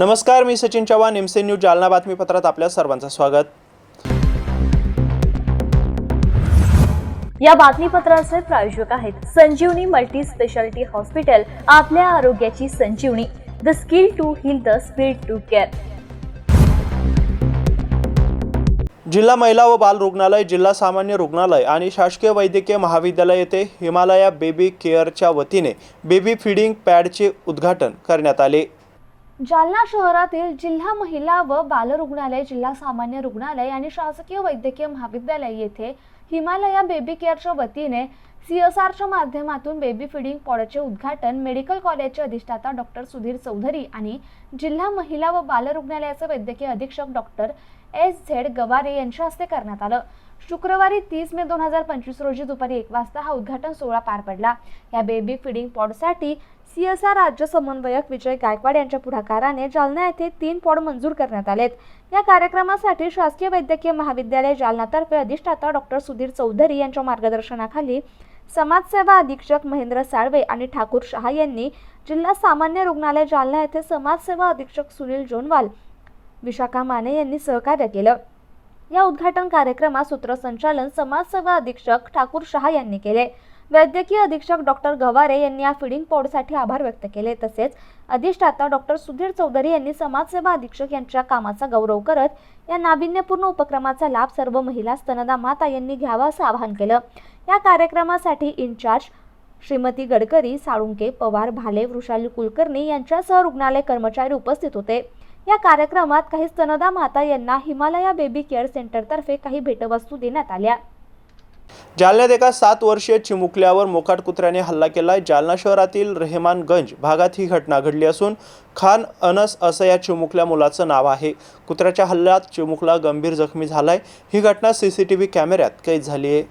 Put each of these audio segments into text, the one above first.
नमस्कार मी Sachin Chavan MC news Jalna बातमीपत्रात आपल्या सर्वांचं स्वागत. या बातमीपत्राचे प्रायोजक आहेत संजीवनी मल्टी स्पेशालिटी हॉस्पिटल आपल्या आरोग्याची संजीवनी. The skill to heal the speed to care जिल्हा महिला व बाल रुग्णालय जिल्हा सामान्य रुग्णालय आणि शासकीय वैद्यकीय महाविद्यालय येथे हिमालया बेबी केअरच्या वतीने बेबी फीडिंग पॅडचे उद्घाटन करण्यात आले. जालना शहरातील जिल्हा महिला व बाल रुग्णालय जिल्हा सामान्य रुग्णालय आणि शासकीय वैद्यकीय महाविद्यालय येथे हिमालया बेबी केअरच्या वतीने सी एस आरच्या माध्यमातून बेबी फिडिंग पॉडचे उद्घाटन मेडिकल कॉलेजचे अधिष्ठाता डॉक्टर सुधीर चौधरी आणि जिल्हा महिला व बाल रुग्णालयाचे वैद्यकीय अधीक्षक डॉक्टर एस झेड गवारे यांच्या हस्ते करण्यात आलं. शुक्रवारी तीस मे दोन हजार पंचवीस रोजी दुपारी एक वाजता हा उद्घाटन सोहळा पार पडला. या बेबी फिडिंग पॉडसाठी सी एस आर राज्य समन्वयक विजय गायकवाड यांच्या पुढाकाराने जालना येथे तीन पॉड मंजूर करण्यात आलेत. या कार्यक्रमासाठी शासकीय वैद्यकीय महाविद्यालय जालनातर्फे अधिष्ठाता डॉक्टर सुधीर चौधरी यांच्या मार्गदर्शनाखाली समाजसेवा अधीक्षक महेंद्र साळवे आणि ठाकूर शहा यांनी जिल्हा सामान्य रुग्णालय जालना येथे समाजसेवा अधीक्षक सुनील जोनवाल विशाखा माने यांनी सहकार्य केलं. या उद्घाटन कार्यक्रमात सूत्रसंचालन समाजसेवा अधीक्षक ठाकूर शहा यांनी केले. वैद्यकीय अधीक्षक डॉक्टर गवारे यांनी या फिडिंग पॉडसाठी आभार व्यक्त केले. तसेच अधिष्ठाता डॉक्टर सुधीर चौधरी यांनी समाजसेवा अधीक्षक यांच्या कामाचा गौरव करत या नाविन्यपूर्ण उपक्रमाचा लाभ सर्व महिला स्तनदा माता यांनी घ्यावा असं आवाहन केलं. या कार्यक्रमासाठी इन्चार्ज श्रीमती गडकरी साळुंके पवार भाले वृषाली कुलकर्णी यांच्यासह रुग्णालय कर्मचारी उपस्थित होते. या कार्यक्रमात काही स्तनदा माता यांना हिमालया बेबी केअर सेंटरतर्फे काही भेटवस्तू देण्यात आल्या. जालन्यात एका सात वर्षीय चिमुकल्यावर मोकाट कुत्र्याने हल्ला केलाय. जालना शहरातील रेहमानगंज भागात ही घटना घडली असून खान अनस असं या चिमुकल्या मुलाचं नाव आहे. कुत्र्याच्या हल्ल्यात चिमुकला गंभीर जखमी झालाय. ही घटना सीसीटीव्ही कॅमेऱ्यात कैद झाली आहे.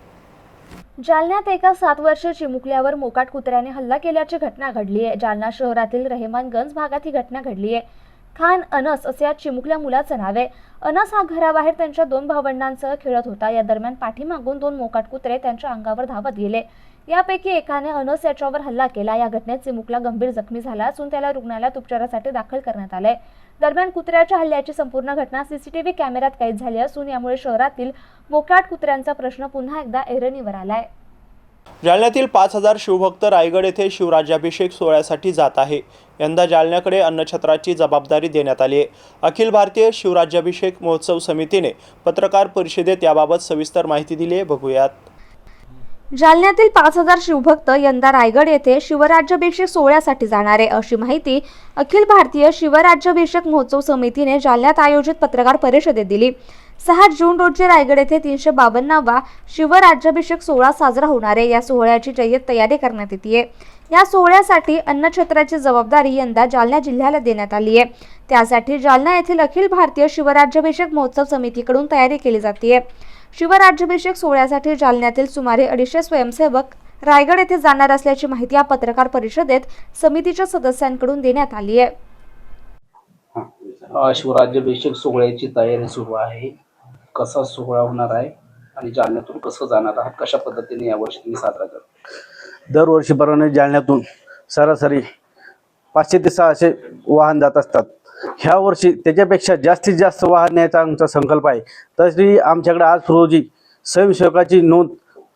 जालन्यात एका सात वर्षीय चिमुकल्यावर मोकाट कुत्र्याने हल्ला केल्याची घटना घडली आहे. जालना शहरातील रेहमानगंज भागात ही घटना घडली आहे. खान अनस असे या चिमुकल्या मुलाचं नाव आहे. अनस हा घराबाहेर त्यांच्या दोन भावंडांसह खेळत होता. या दरम्यान पाठीमागून दोन मोकाट कुत्रे त्यांच्या अंगावर धावत गेले. यापैकी एकाने अनस याच्यावर हल्ला केला. या घटनेत चिमुकला गंभीर जखमी झाला असून त्याला रुग्णालयात उपचारासाठी दाखल करण्यात आलंय. दरम्यान कुत्र्याच्या हल्ल्याची संपूर्ण घटना सीसीटीव्ही कॅमेऱ्यात कैद झाली असून यामुळे शहरातील मोकाट कुत्र्यांचा प्रश्न पुन्हा एकदा ऐरणीवर आलाय. जालन्यातील पाच हजार शिवभक्त रायगड येथे शिवराज्याभिषेक सोहळ्यासाठी जात आहे. यंदा जालन्याकडे अन्नछत्राची जबाबदारी देण्यात आली आहे. अखिल भारतीय शिवराज्याभिषेक महोत्सव समितीने पत्रकार परिषदेत याबाबत सविस्तर माहिती दिली आहे. बघूयात. जालन्यातील पाच हजार शिवभक्त यंदा रायगड येथे शिवराज्याभिषेक सोहळ्यासाठी जाणार आहे अशी माहिती अखिल भारतीय शिवराज्याभिषेक महोत्सव समितीने जालन्यात आयोजित पत्रकार परिषदेत दिली. सहा जून रोजी रायगड येथे तीनशे बावन्नावा शिवराज्याभिषेक सोहळा साजरा होणार आहे. या सोहळ्याची जय्यत तयारी करण्यात येते. या सोहळ्यासाठी अन्नछत्राची जबाबदारी यंदा जालना जिल्ह्याला देण्यात आली आहे. त्यासाठी जालना येथील अखिल भारतीय शिवराज्याभिषेक महोत्सव समितीकडून तयारी केली जाते. शिवराज्याभिषेक सोहळ्यासाठी जालन्यातील सुमारे अडीचशे स्वयंसेवक रायगड येथे जाणार असल्याची माहिती या पत्रकार परिषदेत समितीच्या सदस्यांकडून देण्यात आली आहे. शिवराज्याभिषेक सोहळ्याची तयारी सुरू आहे. कसा सोहळा होणार आहे आणि जालन्यातून कसं जाणार आहात कशा पद्धतीने यावर्षी तुम्ही साजरा करता? दरवर्षीप्रमाणे जालन्यातून सरासरी पाचशे ते सहाशे वाहन जात असतात. ह्या वर्षी त्याच्यापेक्षा जास्तीत जास्त वाहन न्यायचा आमचा संकल्प आहे. तरी आमच्याकडे आज रोजी स्वयंसेवकाची नोंद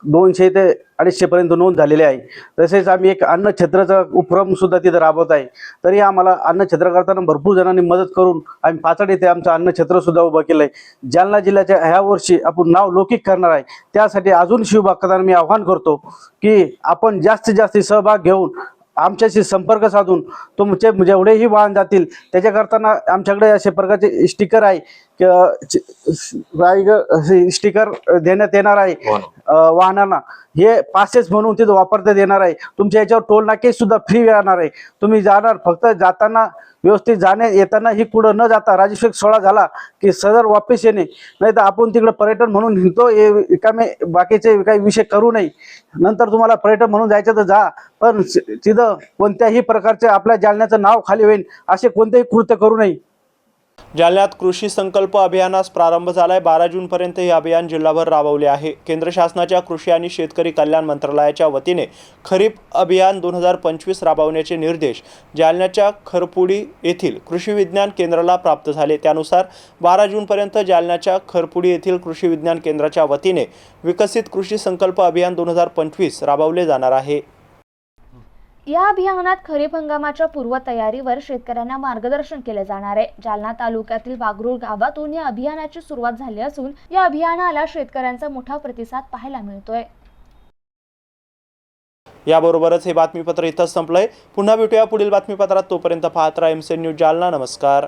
दोनशे ते अडीचशेपर्यंत नोंद झालेली आहे. तसेच आम्ही एक अन्नछत्राचा उपक्रमसुद्धा तिथं राबवत आहे. तरी आम्हाला अन्नछत्र करताना भरपूर जणांनी मदत करून आम्ही पाचड येथे आमचं अन्नछत्रसुद्धा उभं केलं आहे जालना जिल्ह्याच्या ह्या वर्षी आपण नाव लौकिक करणार आहे. त्यासाठी अजून शिवभक्तांना मी आव्हान करतो की आपण जास्तीत जास्त सहभाग घेऊन आमच्याशी संपर्क साधून तुमचे जेवढेही वाहन जातील त्याच्या करताना आमच्याकडे असे प्रकारचे स्टिकर आहे. रायगड स्टिकर देण्यात येणार आहे. हो वाहनांना. हे पासेस म्हणून तिथं वापरता येणार आहे. तुमच्या याच्यावर टोल नाके सुद्धा फ्री राहणार आहे. तुम्ही जाणार फक्त जाताना व्यवस्थित जाणे येताना ही कुठं न जाता राजेश्वर सोहळा झाला की सदर वापस येणे. नाही तर आपण तिकडे पर्यटन म्हणून हिंडतो हे रिकामे बाकीचे काही विषय करू नये. नंतर तुम्हाला पर्यटन म्हणून जायचं तर जा. पण तिथं कोणत्याही प्रकारचे आपल्या जालन्याचं नाव खाली होईल असे कोणतेही कृत्य करू नये. जालन्यात कृषी संकल्प अभियानास प्रारंभ झालाय. बारा जूनपर्यंत हे अभियान जिल्हाभर राबवले आहे. केंद्र शासनाच्या कृषी आणि शेतकरी कल्याण मंत्रालयाच्या वतीने खरीप अभियान दोन हजार पंचवीस राबवण्याचे निर्देश जालन्याच्या खरपुडी येथील कृषी विज्ञान केंद्राला प्राप्त झाले. त्यानुसार बारा जूनपर्यंत जालन्याच्या खरपुडी येथील कृषी विज्ञान केंद्राच्या वतीने विकसित कृषी संकल्प अभियान दोन हजार पंचवीस राबवले जाणार आहे. या अभियानात खरीप हंगामाच्या पूर्वतयारीवर शेतकऱ्यांना मार्गदर्शन केले जाणार आहे. जालना तालुक्यातील वागरूळ गावातून या अभियानाची सुरुवात झाली असून या अभियानाला शेतकऱ्यांचा मोठा प्रतिसाद पाहायला मिळतोय. याबरोबरच हे बातमीपत्र इथंच संपलंय. पुन्हा भेटूया पुढील बातमीपत्रात. तोपर्यंत पाहत राहा एमसेन न्यूज जालना. नमस्कार.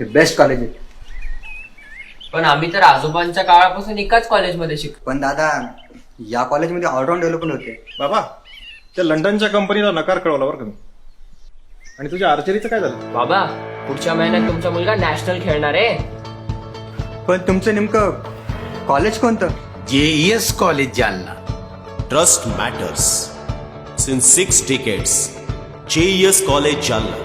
हे बेस्ट कॉलेज आहे. पण आम्ही तर आजोबांच्या काळापासून एकाच कॉलेजमध्ये शिकतो पण दादा या कॉलेजमध्ये ऑलराऊंड डेव्हलपमेंट होते. बाबा त्या लंडनच्या कंपनीला नकार कळवला बरं का मी. आणि तुझ्या आर्चरीचं काय झालं? बाबा पुढच्या महिन्यात तुमचा मुलगा नॅशनल खेळणार आहे. पण तुमचं नेमकं कॉलेज कोणतं? JES college Jalna. Trust matters since six decades JES college Jalna.